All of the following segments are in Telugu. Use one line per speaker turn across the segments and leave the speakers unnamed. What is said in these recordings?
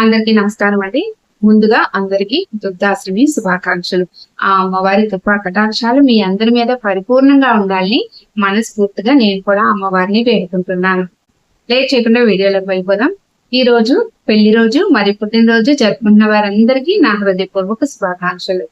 అందరికీ నమస్కారం అండి. ముందుగా అందరికీ దుర్దాశ్రమి శుభాకాంక్షలు. ఆ అమ్మవారి కృపా కటాక్షాలు మీ అందరి మీద పరిపూర్ణంగా ఉండాలని మనస్ఫూర్తిగా నేను కూడా అమ్మవారిని వేడుకుంటున్నాను. లేట్ చేయకుండా వీడియోలోకి వెళ్ళిపోదాం. ఈ రోజు పెళ్ళి రోజు మరి పుట్టినరోజు జరుపుకున్న వారందరికీ నా హృదయపూర్వక శుభాకాంక్షలు.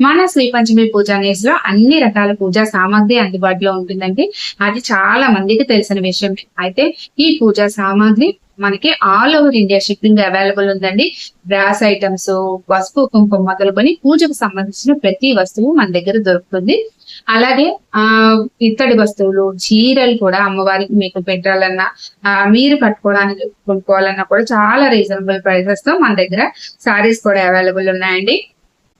మన శ్రీ పంచమి పూజా లో అన్ని రకాల పూజా సామాగ్రి అందుబాటులో ఉంటుందండి. అది చాలా మందికి తెలిసిన విషయం అయితే ఈ పూజా సామాగ్రి మనకి all over India shipping available ఉందండి. బ్రాస్ ఐటమ్స్ పసుపు కుంకుమ మొదలుకొని పూజకు సంబంధించిన ప్రతి వస్తువు మన దగ్గర దొరుకుతుంది. అలాగే ఆ ఇత్తడి వస్తువులు చీరలు కూడా అమ్మవారికి మీకు పెట్టాలన్నా ఆ మీరు కట్టుకోవడానికి కొనుక్కోవాలన్నా కూడా చాలా రీజనబుల్ ప్రైసెస్తో మన దగ్గర సారీస్ కూడా అవైలబుల్ ఉన్నాయండి.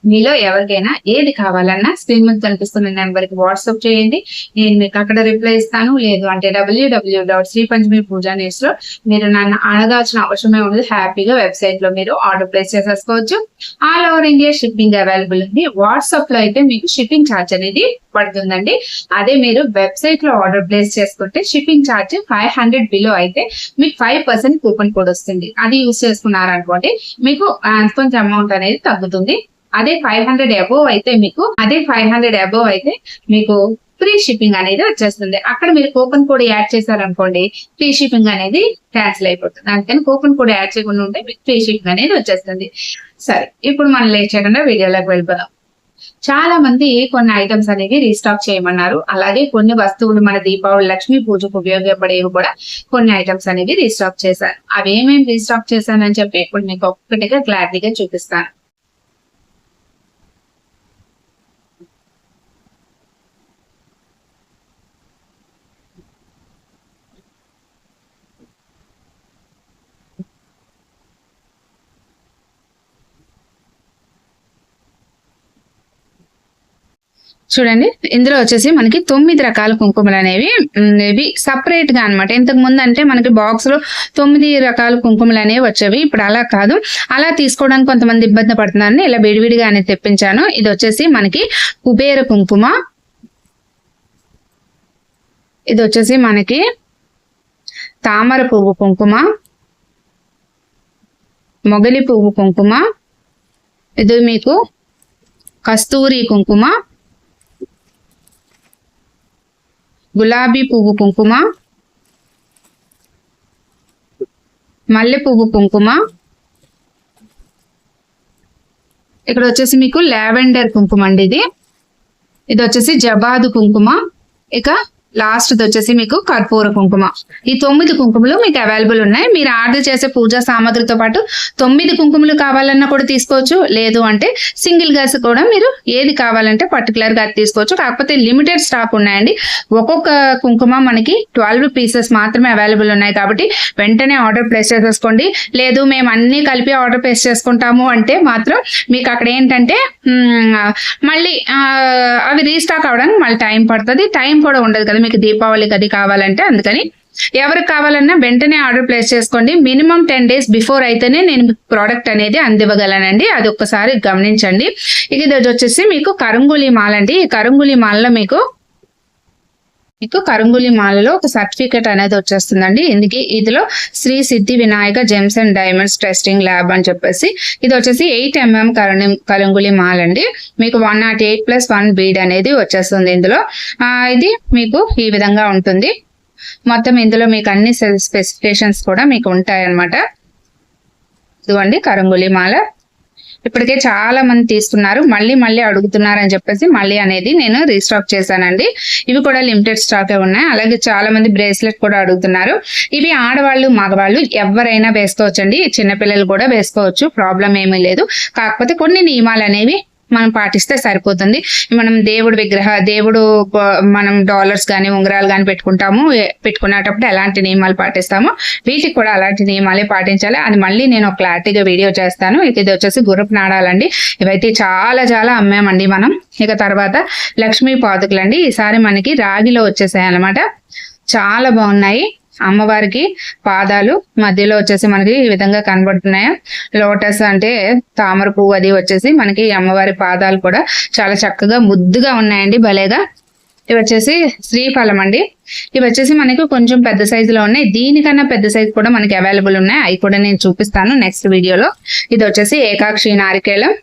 మీలో ఎవరికైనా ఏది కావాలన్నా స్క్రీన్ మీద కనిపిస్తున్న నెంబర్కి వాట్సాప్ చేయండి. నేను మీకు అక్కడ రిప్లై ఇస్తాను. లేదు అంటే W W dot Shri Panchami Pooja నేస్లో మీరు నన్ను అడగాల్సిన అవసరమే ఉండదు. హ్యాపీగా వెబ్సైట్లో మీరు ఆర్డర్ ప్లేస్ చేసేసుకోవచ్చు. All over India shipping available ఉంది వాట్సాప్లో అయితే మీకు షిప్పింగ్ ఛార్జ్ అనేది పడుతుందండి. అదే మీరు వెబ్సైట్లో ఆర్డర్ ప్లేస్ చేసుకుంటే shipping charge five hundred below అయితే మీకు ఫైవ్ పర్సెంట్ కూపన్ కోడ్ వస్తుంది. అది యూస్ చేసుకున్నారనుకోండి మీకు కొంచెం అమౌంట్ అనేది తగ్గుతుంది. అదే ఫైవ్ హండ్రెడ్ అబోవ్ అయితే మీకు అదే ఫైవ్ హండ్రెడ్ అబోవ్ అయితే మీకు ఫ్రీ షిప్పింగ్ అనేది వచ్చేస్తుంది. అక్కడ మీరు కూపన్ కోడ్ యాడ్ చేశారనుకోండి ఫ్రీ షిప్పింగ్ అనేది క్యాన్సిల్ అయిపోతుంది. అందుకని కూపన్ కోడ్ యాడ్ చేయకుండా ఉంటే మీకు ఫ్రీ షిప్పింగ్ అనేది వచ్చేస్తుంది. సరే ఇప్పుడు మనం లేట్ చేయకుండా వీడియోలోకి వెళ్ళిపోదాం. చాలా మంది కొన్ని ఐటమ్స్ అనేవి రీస్టాక్ చేయమన్నారు. అలాగే కొన్ని వస్తువులు మన దీపావళి లక్ష్మీ పూజకు ఉపయోగపడేవి కూడా కొన్ని ఐటమ్స్ అనేవి రీస్టాక్ చేశారు. అవి ఏమేమి రీస్టాక్ చేశానని చెప్పి ఇప్పుడు మీకు ఒక్కటిగా క్లారిటీగా చూపిస్తాను. చూడండి. ఇందులో వచ్చేసి మనకి తొమ్మిది రకాల కుంకుమలు అనేవి ఇవి సపరేట్గా అనమాట ఇంతకు ముందు అంటే మనకి బాక్స్లో తొమ్మిది రకాల కుంకుమలు అనేవి వచ్చేవి. ఇప్పుడు అలా కాదు. అలా తీసుకోవడానికి కొంతమంది ఇబ్బంది పడుతున్నారని ఇలా విడివిడిగా అనేది తెప్పించాను. ఇది వచ్చేసి మనకి కుబేర కుంకుమ. ఇది వచ్చేసి మనకి తామర పువ్వు కుంకుమ. మొగలి పువ్వు కుంకుమ. ఇది మీకు కస్తూరి కుంకుమ. గులాబీ పువ్వు కుంకుమ మల్లె పువ్వు కుంకుమ. ఇక్కడ వచ్చేసి మీకు లావెండర్ కుంకుమ అండి ఇది. ఇది వచ్చేసి జబాదు కుంకుమ. ఇక లాస్ట్ వచ్చేసి మీకు కర్పూర కుంకుమ. ఈ తొమ్మిది కుంకుమలు మీకు అవైలబుల్ ఉన్నాయి. మీరు ఆర్డర్ చేసే పూజా సామాగ్రితో పాటు తొమ్మిది కుంకుమలు కావాలన్నా కూడా తీసుకోవచ్చు. లేదు అంటే సింగిల్ గ్యాస్ కూడా మీరు ఏది కావాలంటే పర్టికులర్గా అది తీసుకోవచ్చు. కాకపోతే లిమిటెడ్ స్టాక్ ఉన్నాయండి. ఒక్కొక్క కుంకుమ మనకి ట్వెల్వ్ పీసెస్ మాత్రమే అవైలబుల్ ఉన్నాయి కాబట్టి వెంటనే ఆర్డర్ ప్లేస్ చేసేసుకోండి. లేదు మేము అన్ని కలిపి ఆర్డర్ ప్లేస్ చేసుకుంటాము అంటే మాత్రం మీకు అక్కడ ఏంటంటే మళ్ళీ అవి రీస్టాక్ అవడానికి మళ్ళీ టైం పడుతుంది. టైం కూడా ఉండదు కదా. మీకు దీపావళికి అది కావాలంటే అందుకని ఎవరికి కావాలన్నా వెంటనే ఆర్డర్ ప్లేస్ చేసుకోండి. మినిమం టెన్ డేస్ బిఫోర్ అయితేనే నేను ప్రోడక్ట్ అనేది అందివ్వగలనండి. అది ఒక్కసారి గమనించండి. ఇక ఇది వచ్చేసి మీకు కరంగులి మాల్ అండి. ఈ కరంగులి మాలలో మీకు మీకు కరంగులి మాలలో ఒక సర్టిఫికెట్ అనేది వచ్చేస్తుందండి. ఇందుకే ఇదిలో Shri Siddhi Vinayaka gems and diamonds testing lab అని చెప్పేసి ఇది వచ్చేసి ఎయిట్ ఎంఎం mm కరం కరంగులి మాల్ అండి మీకు one naught eight plus one bead అనేది వచ్చేస్తుంది ఇందులో. ఇది మీకు ఈ విధంగా ఉంటుంది. మొత్తం ఇందులో మీకు అన్ని స్పెసిఫికేషన్స్ కూడా మీకు ఉంటాయి అన్నమాట ఇదిగోండి కరంగులి మాల. ఇప్పటికే చాలా మంది తీసుకున్నారు మళ్ళీ మళ్ళీ అడుగుతున్నారు అని చెప్పేసి మళ్ళీ అనేది నేను రీస్టాక్ చేశానండి. ఇవి కూడా లిమిటెడ్ స్టాక్ ఉన్నాయి. అలాగే చాలా మంది బ్రేస్లెట్ కూడా అడుగుతున్నారు. ఇవి ఆడవాళ్ళు మగవాళ్ళు ఎవరైనా వేసుకోవచ్చండి. చిన్నపిల్లలు కూడా వేసుకోవచ్చు. ప్రాబ్లం ఏమీ లేదు. కాకపోతే కొన్ని నియమాలు అనేవి మనం పాటిస్తే సరిపోతుంది. మనం దేవుడు విగ్రహ దేవుడు మనం డాలర్స్ కానీ ఉంగరాలు కానీ పెట్టుకుంటాము. పెట్టుకునేటప్పుడు ఎలాంటి నియమాలు పాటిస్తామో వీటికి కూడా అలాంటి నియమాలే పాటించాలి. అది మళ్ళీ నేను క్లారిటీగా వీడియో చేస్తాను. ఇక ఇది వచ్చేసి గుర్రపు నాడాలండి. ఇవైతే చాలా చాలా అమ్మామండి మనం. ఇక తర్వాత లక్ష్మీ పాదుకులండి. ఈసారి మనకి రాగిలో వచ్చేసాయి అన్నమాట చాలా బాగున్నాయి. అమ్మవారికి పాదాలు మధ్యలో వచ్చేసి మనకి ఈ విధంగా కనబడుతున్నాయి. లోటస్ అంటే తామర పువ్వు అది వచ్చేసి మనకి ఈ అమ్మవారి పాదాలు కూడా చాలా చక్కగా ముద్దుగా ఉన్నాయండి భలేగా. ఇవి వచ్చేసి శ్రీఫలం అండి. ఇవి వచ్చేసి మనకి కొంచెం పెద్ద సైజులో ఉన్నాయి. దీనికన్నా పెద్ద సైజు కూడా మనకి అవైలబుల్ ఉన్నాయి. అవి కూడా నేను చూపిస్తాను నెక్స్ట్ వీడియోలో. ఇది వచ్చేసి ఏకాక్షి నారికేలం.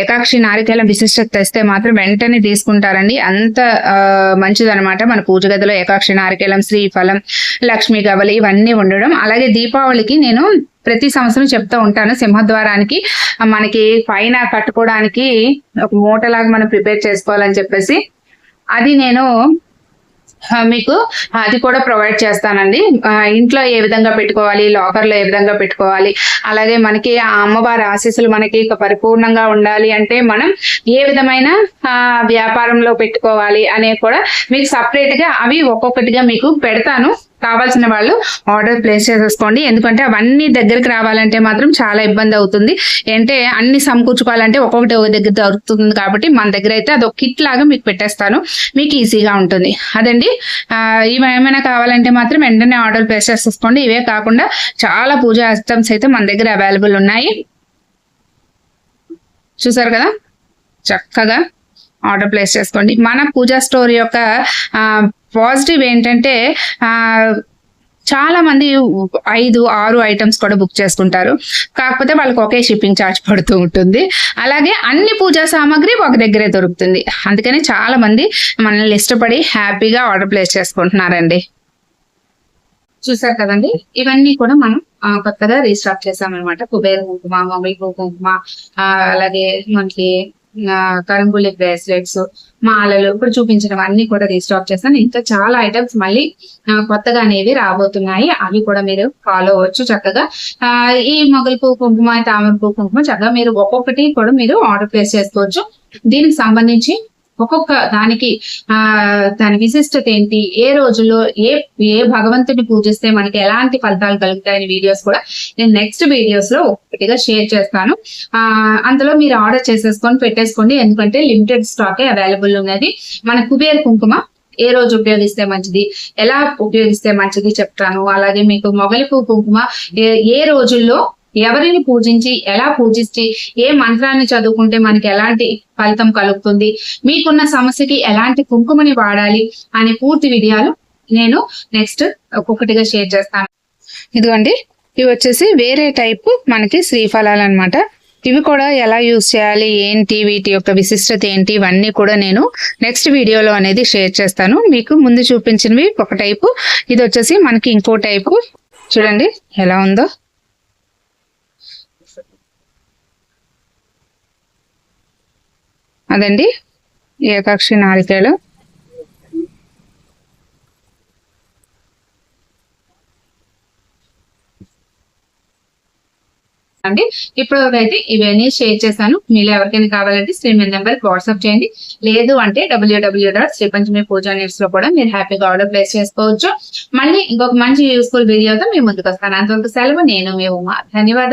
ఏకాక్షి నారికేలం విశిష్టత తెస్తే మాత్రం వెంటనే తీసుకుంటారండి. అంత మంచిదనమాట మన పూజ గదిలో ఏకాక్షి నారికేలం శ్రీఫలం లక్ష్మీ గవలి ఇవన్నీ ఉండడం. అలాగే దీపావళికి నేను ప్రతి సంవత్సరం చెప్తూ ఉంటాను. సింహద్వారానికి మనకి పైన కట్టుకోవడానికి ఒక మూటలాగా మనం ప్రిపేర్ చేసుకోవాలని చెప్పేసి. అది నేను మీకు అది కూడా ప్రొవైడ్ చేస్తానండి. ఇంట్లో ఏ విధంగా పెట్టుకోవాలి లాకర్లో ఏ విధంగా పెట్టుకోవాలి అలాగే మనకి ఆ అమ్మవారి ఆశీస్సులు మనకి పరిపూర్ణంగా ఉండాలి అంటే మనం ఏ విధమైన ఆ, వ్యాపారంలో పెట్టుకోవాలి అనే కూడా మీకు సపరేట్గా అవి ఒక్కొక్కటిగా మీకు పెడతాను. కావాల్సిన వాళ్ళు ఆర్డర్ ప్లేస్ చేసేసుకోండి. ఎందుకంటే అవన్నీ దగ్గరికి రావాలంటే మాత్రం చాలా ఇబ్బంది అవుతుంది. అంటే అన్ని సమకూర్చుకోవాలంటే ఒక్కొక్కటి ఒక దగ్గర దొరుకుతుంది కాబట్టి మన దగ్గర అయితే అది ఒక కిట్ లాగా మీకు పెట్టేస్తాను. మీకు ఈజీగా ఉంటుంది. అదండి. ఇవి ఏమైనా కావాలంటే మాత్రం వెంటనే ఆర్డర్ ప్లేస్ చేసేసుకోండి. ఇవే కాకుండా చాలా పూజా ఐటమ్స్ అయితే మన దగ్గర అవైలబుల్ ఉన్నాయి. చూసారు కదా? చక్కగా ఆర్డర్ ప్లేస్ చేసుకోండి. మన పూజా స్టోర్ యొక్క పాజిటివ్ ఏంటంటే చాలా మంది ఐదు ఆరు ఐటమ్స్ కూడా బుక్ చేసుకుంటారు. కాకపోతే వాళ్ళకి ఒకే షిప్పింగ్ ఛార్జ్ పడుతూ ఉంటుంది. అలాగే అన్ని పూజా సామాగ్రి ఒక దగ్గరే దొరుకుతుంది. అందుకని చాలా మంది మనల్ని ఇష్టపడి హ్యాపీగా ఆర్డర్ ప్లేస్ చేసుకుంటున్నారండి. చూసారు కదండి? ఇవన్నీ కూడా మనం కొత్తగా రీస్టాక్ చేసామన్నమాట. కుబేర కుంకుమ మమ్మీ కుంకుమ అలాగే మనకి ఆ, కరంబులి బ్రేస్లెట్స్ మాలలు ఇప్పుడు చూపించిన అన్ని కూడా రీస్టాక్ చేస్తాను. ఇంకా చాలా ఐటమ్స్ మళ్ళీ కొత్తగా అనేవి రాబోతున్నాయి. అవి కూడా మీరు ఫాలో అవ్వచ్చు చక్కగా. ఆ, ఈ మొగలి పువ్వు కుంకుమ తామర పువ్వు కుంకుమ చక్కగా మీరు ఒక్కొక్కటి కూడా మీరు ఆర్డర్ ప్లేస్ చేసుకోవచ్చు. దీనికి సంబంధించి ఒక్కొక్క దానికి ఆ దాని విశిష్టత ఏంటి? ఏ రోజుల్లో ఏ ఏ భగవంతుని పూజిస్తే మనకి ఎలాంటి ఫలితాలు కలుగుతాయని వీడియోస్ కూడా నేను నెక్స్ట్ వీడియోస్లో ఒకటిగా షేర్ చేస్తాను. ఆ అందులో మీరు ఆర్డర్ చేసేసుకొని పెట్టేసుకోండి. ఎందుకంటే లిమిటెడ్ స్టాక్ అవైలబుల్ ఉన్నది. మన కుబేర్ కుంకుమ ఏ రోజు ఉపయోగిస్తే మంచిది? ఎలా ఉపయోగిస్తే మంచిది చెప్తాను. అలాగే మీకు మొగలి కుంకుమ ఏ- ఏ రోజుల్లో ఎవరిని పూజించి ఎలా పూజించి ఏ మంత్రాన్ని చదువుకుంటే మనకి ఎలాంటి ఫలితం కలుగుతుంది మీకున్న సమస్యకి ఎలాంటి కుంకుమని వాడాలి అనే పూర్తి వీడియోలు నేను నెక్స్ట్ ఒక్కొక్కటిగా షేర్ చేస్తాను. ఇదిగోండి ఇవి వచ్చేసి వేరే టైపు మనకి శ్రీఫలాలు అనమాట ఇవి కూడా ఎలా యూజ్ చేయాలి ఏంటి వీటి యొక్క విశిష్టత ఏంటి ఇవన్నీ కూడా నేను నెక్స్ట్ వీడియోలో అనేది షేర్ చేస్తాను. మీకు ముందు చూపించినవి ఒక టైపు ఇది వచ్చేసి మనకి ఇంకో టైపు చూడండి ఎలా ఉందో. అదండి. ఏకాక్షి నారికేళం అండి. ఇప్పుడు అయితే ఇవన్నీ షేర్ చేశాను. మీరు ఎవరికైనా కావాలంటే స్క్రీన్ మీద నెంబర్ వాట్సాప్ చేయండి. లేదు అంటే W W dot Shri Panchami Pooja న్యూస్లో కూడా మీరు హ్యాపీగా ఆర్డర్ ప్లేస్ చేసుకోవచ్చు. మళ్ళీ ఇంకొక మంచి యూస్ఫుల్ వీడియోతో మీ ముందుకు వస్తాను. అంతవరకు సెలవు. నేను మీ ఉమా. ధన్యవాదాలు.